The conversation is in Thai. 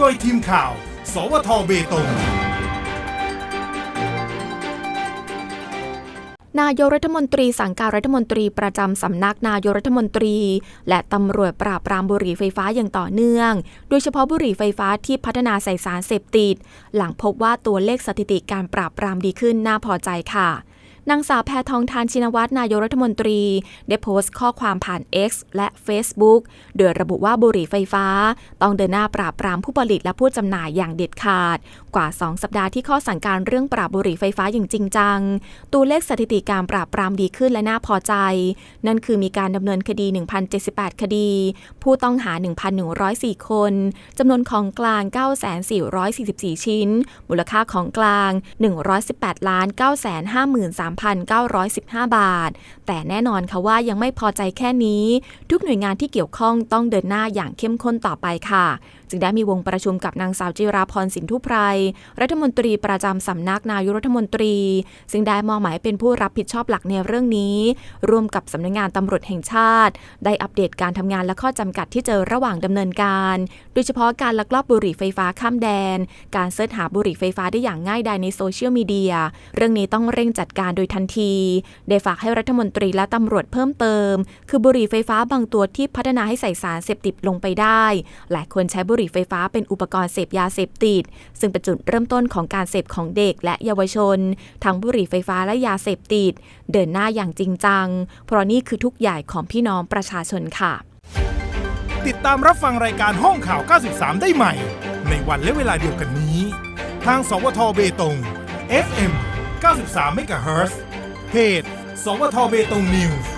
โดยทีมข่าว สวทเบตง นายกรัฐมนตรีสั่งการรัฐมนตรีประจำสำนักนายกรัฐมนตรี และตำรวจปราบปรามบุหรี่ไฟฟ้าอย่างต่อเนื่อง โดยเฉพาะบุหรี่ไฟฟ้าที่พัฒนาใส่สารเสพติด หลังพบว่าตัวเลขสถิติการปราบปรามดีขึ้นน่าพอใจค่ะ นางสาวแพทองทานชินวัตรนายกรัฐมนตรี ได้โพสต์ข้อความผ่าน X และ Facebook โดยระบุว่าบุหรี่ไฟฟ้า ต้องเดินหน้าปราบปรามผู้ผลิตและผู้จำหน่ายอย่างเด็ดขาด กว่า 2 สัปดาห์ที่ข้อสั่งการเรื่องปราบบุหรี่ไฟฟ้าอย่างจริงจัง ตัวเลขสถิติการปราบปรามดีขึ้นและน่าพอใจ นั่นคือมีการดำเนินคดี 1,078 คดี ผู้ต้องหา 1,104 คนจำนวนของกลาง 9,444 ชิ้น มูลค่าของกลาง 118ล้าน3,915 บาท แต่แน่นอนค่ะว่ายังไม่พอใจแค่นี้ ทุกหน่วยงานที่เกี่ยวข้องต้องเดินหน้าอย่างเข้มข้นต่อไปค่ะ จึงได้มีวงประชุมกับนางสาวจิราพรสินทุไพรรัฐมนตรีประจำสำนักนายกรัฐมนตรี ซึ่งได้มอบหมายเป็นผู้รับผิดชอบหลักในเรื่องนี้ ร่วมกับสำนักงานตำรวจแห่งชาติ ได้อัปเดตการทำงานและข้อจำกัดที่เจอระหว่างดำเนินการ โดยเฉพาะการลักลอบบุหรี่ไฟฟ้าข้ามแดน การเสิร์ชหาบุหรี่ไฟฟ้าได้อย่างง่ายดายในโซเชียลมีเดียเรื่องนี้ต้องเร่งจัดการโดยทันที ได้ฝากให้รัฐมนตรีและตำรวจเพิ่มเติม คือบุหรี่ไฟฟ้าบางตัวที่พัฒนาให้ใส่สารเสพติดลงไปได้ หลายคนใช้บุหรี่ไฟฟ้าเป็นอุปกรณ์เสพยาเสพติด ซึ่งเป็นจุดเริ่มต้นของการเสพของเด็กและเยาวชน ทั้งบุหรี่ไฟฟ้าและยาเสพติด เดินหน้าอย่างจริงจัง เพราะนี่คือทุกใหญ่ของพี่น้องประชาชนค่ะ ติดตามรับฟังรายการห้องข่าว 93 ได้ใหม่ ในวันและเวลาเดียวกันนี้ ทาง สวทเบตง FM 93เมกะเฮิรตซ์เพจ สวทเบตงนิวส์